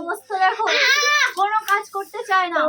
অবস্থা দেখো কোনো কাজ করতে চায় না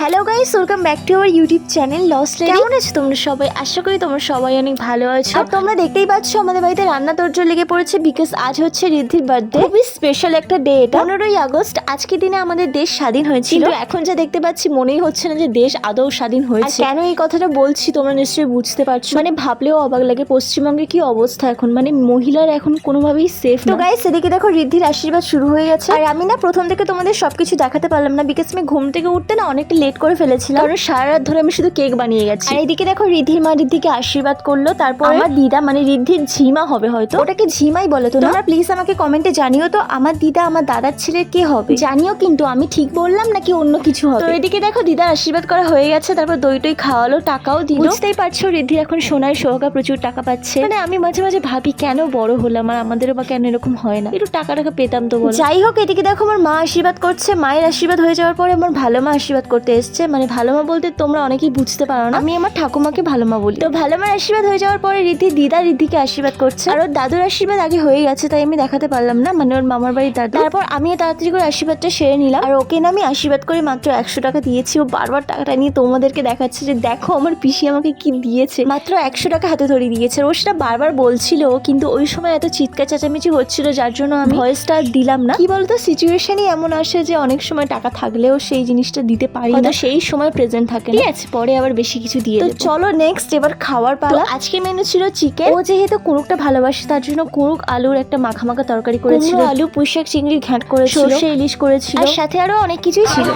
hello guys welcome back to our YouTube channel loss lady কেমন আছো তোমরা সবাই? আশা করি তোমরা সবাই অনেক ভালো আছো। আর তোমরা দেখতেই পাচ্ছ আমাদের বাড়িতে রান্না তোরজোর লেগে পড়েছে বিকজ আজ হচ্ছে রিদ্ধির বার্থডে খুবই স্পেশাল একটা ডে এটা। পনেরোই আগস্ট আজকের দিনে আমাদের দেশ স্বাধীন হয়েছিল। কিন্তু এখন যা দেখতে পাচ্ছি মনেই হচ্ছে না যে দেশ আদৌ স্বাধীন হয়েছে। কেন এই কথাটা বলছি তোমরা নিশ্চয়ই বুঝতে পারছ। মানে ভাবলেও অবাক লাগে পশ্চিমবঙ্গে কি অবস্থা এখন? মানে মহিলার এখন কোনোভাবেই সেফ তো গাইস এদিকে দেখো রিদ্ধির আশীর্বাদ শুরু হয়ে গেছে। আর আমি না প্রথম থেকে তোমাদের সবকিছু দেখাতে পারলাম না বিকজ আমি ঘুম থেকে উঠতে না অনেকটা লেট করে ফেলেছিলাম। কারণ সারা রাত ধরে আমি শুধু কেক বানিয়ে গেছি। আর এদিকে দেখো রিদ্ধির মা রিদ্ধিকে আশীর্বাদ করল তারপর আমার দিদা মানে রিদ্ধির ঝিমা হবে হয়তো। ওটাকে ঝিমাই বলে তো তোমরা প্লিজ আমাকে কমেন্টে জানিও তো আমার দিদা আমার দাদার ছেলের কে হবে? জানিও কিন্তু আমি ঠিক বললাম নাকি অন্য কিছু হবে? তো এদিকে দেখো দিদার আশীর্বাদ করা হয়ে গেছে তারপর দই টই খাওয়ালো টাকাও দিল। বুঝতেই পারছ রিদ্ধির এখন সোনার সোহাগা প্রচুর টাকা পাচ্ছে। মানে আমি মাঝে মাঝে ভাবি কেন বড় হলাম আর আমাদেরও বা কেন এরকম হয় না? একটু টাকা টাকা পেতাম তো বলো। যাই হোক এদিকে দেখো আমার মা আশীর্বাদ করছে মায়ের আশীর্বাদ হয়ে যাওয়ার পরে আমার ভালো মা আশীর্বাদ করতে এসছে মানে ভালো মা বলতে তোমরা অনেকেই বুঝতে পারো না। আমি আমার ঠাকুমাকে ভালো মা বলি। তো ভালো মার আশীর্বাদ হয়ে যাওয়ার পরে রীতি দিদা রীতিকে আশীর্বাদ করছে। আর ওর দাদুর আশীর্বাদ আগে হয়ে গেছে তাই আমি দেখাতে পারলাম না মানে ওর মামার বাড়ির দাদু। তারপর আমিও তাড়াতাড়ি করে আশীর্বাদটা সেরে নিলাম। আর ওকে না আমি আশীর্বাদ করে মাত্র একশো টাকা দিয়েছি। ও বারবার টাকাটা নিয়ে তোমাদেরকে দেখাচ্ছে যে দেখো আমার পিসি আমাকে কি দিয়েছে। মাত্র একশো টাকা হাতে ধরে দিয়েছে। ও সেটা বারবার বলছিল কিন্তু ওই সময় এত চিৎকার চেঁচামেচি হচ্ছিল যার জন্য আমি ভয়েসটা দিলাম না। কি বলতো সিচুয়েশনই এমন আসে যে অনেক সময় টাকা থাকলেও সেই জিনিসটা দিতে পারি না। সেই সময় প্রেজেন্ট থাকে ঠিক আছে পরে আবার বেশি কিছু দিয়ে তো চলো নেক্সট এবার খাওয়ার পালা। আজকে মেনু ছিল চিকেন ও যেহেতু কুরুকটা ভালোবাসে তার জন্য কুরুক আলুর একটা মাখা মাখা তরকারি করেছিল। আলু পুঁইশাক চিংড়ি ঘ্যাট করেছিল। সর্ষে ইলিশ করেছিল। আর সাথে আরও অনেক কিছুই ছিল।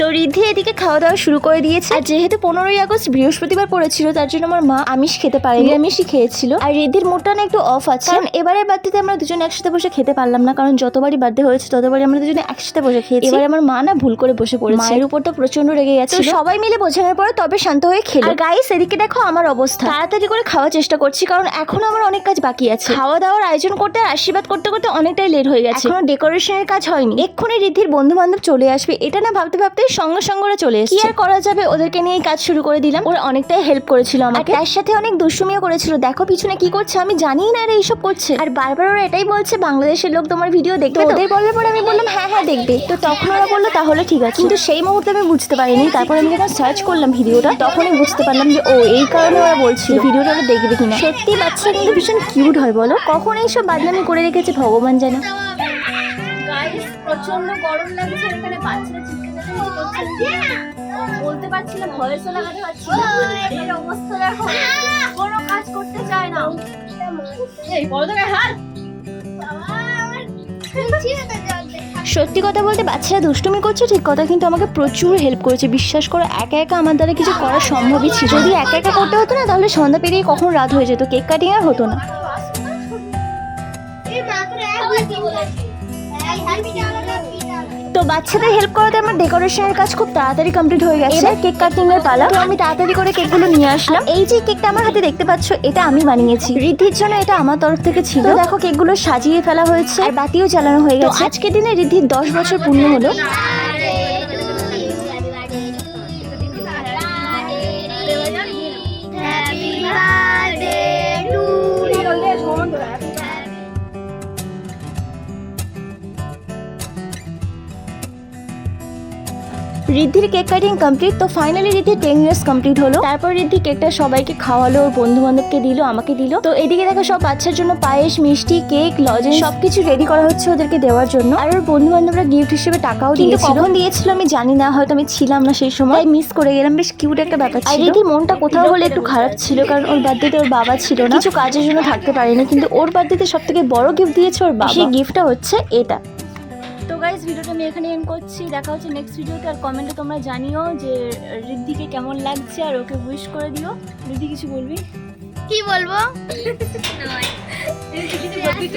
তো রিদ্ধি এদিকে খাওয়া দাওয়া শুরু করে দিয়েছে। আর যেহেতু পনেরোই আগস্ট বৃহস্পতিবার পড়েছিল তার জন্য আমার মা আমিষ খেতে পারে নিরামিষই খেয়েছিল। আর রিদ্ধির মুডটা না একটু অফ আছে। কারণ এবারে বার্থডেতে আমরা দুজন একসাথে বসে খেতে পারলাম না। কারণ যতবারই বার্থডে হয়েছে ততবারই আমরা দুজনে একসাথে বসে খেয়েছি। এবার আমার মা না ভুল করে বসে পড়েছে। মায়ের উপর তো প্রচণ্ড রেগে গেছে সবাই মিলে বোঝানোর পরে তবে শান্ত হয়ে খেলো। আর গাইস এদিকে দেখো আমার অবস্থা। তাড়াতাড়ি করে খাওয়ার চেষ্টা করছি কারণ এখনও আমার অনেক কাজ বাকি আছে। খাওয়া দাওয়ার আয়োজন করতে আর আশীর্বাদ করতে করতে অনেকটাই লেট হয়ে গেছে। এখনও ডেকোরেশনের কাজ হয়নি। এক্ষুনি রিদ্ধির বন্ধু বান্ধব চলে আসবে এটা না ভাবতে ভাবতে সঙ্গে সঙ্গে ওরা চলে এসেছে কি আর করা যাবে? ওদেরকে নিয়ে কাজ শুরু করে দিলাম। ওরা অনেকটাই হেল্প করেছিল আমাকে। তার সাথে অনেক দুষ্টুমিও করেছিল। দেখো পিছনে কি করছে? আমি জানি না এরা এইসব করছে। আর বারবার ওরা এটাই বলছে বাংলাদেশের লোক তোমার ভিডিও দেখবে ওদের বলার পরে আমি বললাম হ্যাঁ হ্যাঁ দেখবে। তো তখন ওরা বলল তাহলে ঠিক আছে। কিন্তু সেই মুহূর্তে আমি বুঝতে পারিনি। তারপর আমি যখন সার্চ করলাম ভিডিওটা তখনই বুঝতে পারলাম যে ও এই কারণে ওরা বলছিল ভিডিওটা ওরা দেখবে কিনা? সত্যি বাচ্চা কিন্তু ভীষণ কিউট হয় বলো। কখন এইসব বাদনামি করে রেখেছে ভগবান জানে। গাইস প্রচণ্ড গরম লাগছে এখানে বাচ্চারা চিৎকার করছে। বলতে পারছি না ভয়েসও লাগাতে পারছি না এর অবস্থা দেখো? কোনো কাজ করতে চায় না। এই বড় থেকে হাত। সত্যি কথা বলতে বাচ্চারা দুষ্টুমি করছে ঠিক কথা কিন্তু আমাকে প্রচুর হেল্প করেছে। বিশ্বাস করো একা একা আমার দ্বারা কিছু করা সম্ভবই ছিল। যদি একা একা করতে হতো না তাহলে সন্ধ্যা পেরিয়ে কখন রাত হয়ে যেত? কেক কাটিং আর হতো না। তো বাচ্চাদের হেল্প করাতে আমার ডেকোরেশনের কাজ খুব তাড়াতাড়ি কমপ্লিট হয়ে গেছে। এবার কেক কাটিং এর পালা। তো আমি তাড়াতাড়ি করে কেকগুলো নিয়ে আসলাম। এই যে কেকটা আমার হাতে দেখতে পাচ্ছ এটা আমি বানিয়েছি। রিদ্ধির জন্য এটা আমার তরফ থেকে ছিল। তো দেখো কেকগুলো সাজিয়ে ফেলা হয়েছে। আর বাতিও জ্বালানো হয়ে গেছে। আজকের দিনে রিদ্ধির দশ বছর পূর্ণ হলো। রিদ্ধির কেক কাটিং কমপ্লিট তো ফাইনালি রিদ্ধির টেন ইয়ার্স কমপ্লিট হলো। তারপর রিদ্ধি কেকটা সবাইকে খাওয়ালো ওর বন্ধু বান্ধবকে দিল আমাকে দিল। তো এদিকে দেখো সব বাচ্চার জন্য পায়েস মিষ্টি কেক লজেন্স সবকিছু রেডি করা হচ্ছে ওদেরকে দেওয়ার জন্য। আর ওর বন্ধু বান্ধবরা গিফট হিসেবে টাকাও দিয়েছিল। কখন দিয়েছিল আমি জানি না হয়তো আমি ছিলাম না সেই সময়। মিস করে গেলাম বেশ কিউট একটা ব্যাপার ছিল। রিদ্ধি মনটা কোথাও হলে একটু খারাপ ছিল কারণ ওর বার্থডেতে ওর বাবা ছিল না। কিছু কাজের জন্য থাকতে পারেনি কিন্তু ওর বার্থডেতে সব থেকে বড় গিফট দিয়েছে ওর বাবা। সেই গিফটটা হচ্ছে এটা। তো গাইজ ভিডিওটা আমি এখানে এন করছি। দেখা হচ্ছে নেক্সট ভিডিওতে আর কমেন্টে তোমরা জানিও যে ঋদ্ধিকে কেমন লাগছে আর ওকে উইশ করে দিও। ঋদ্ধি কিছু বলবি? কি বলব?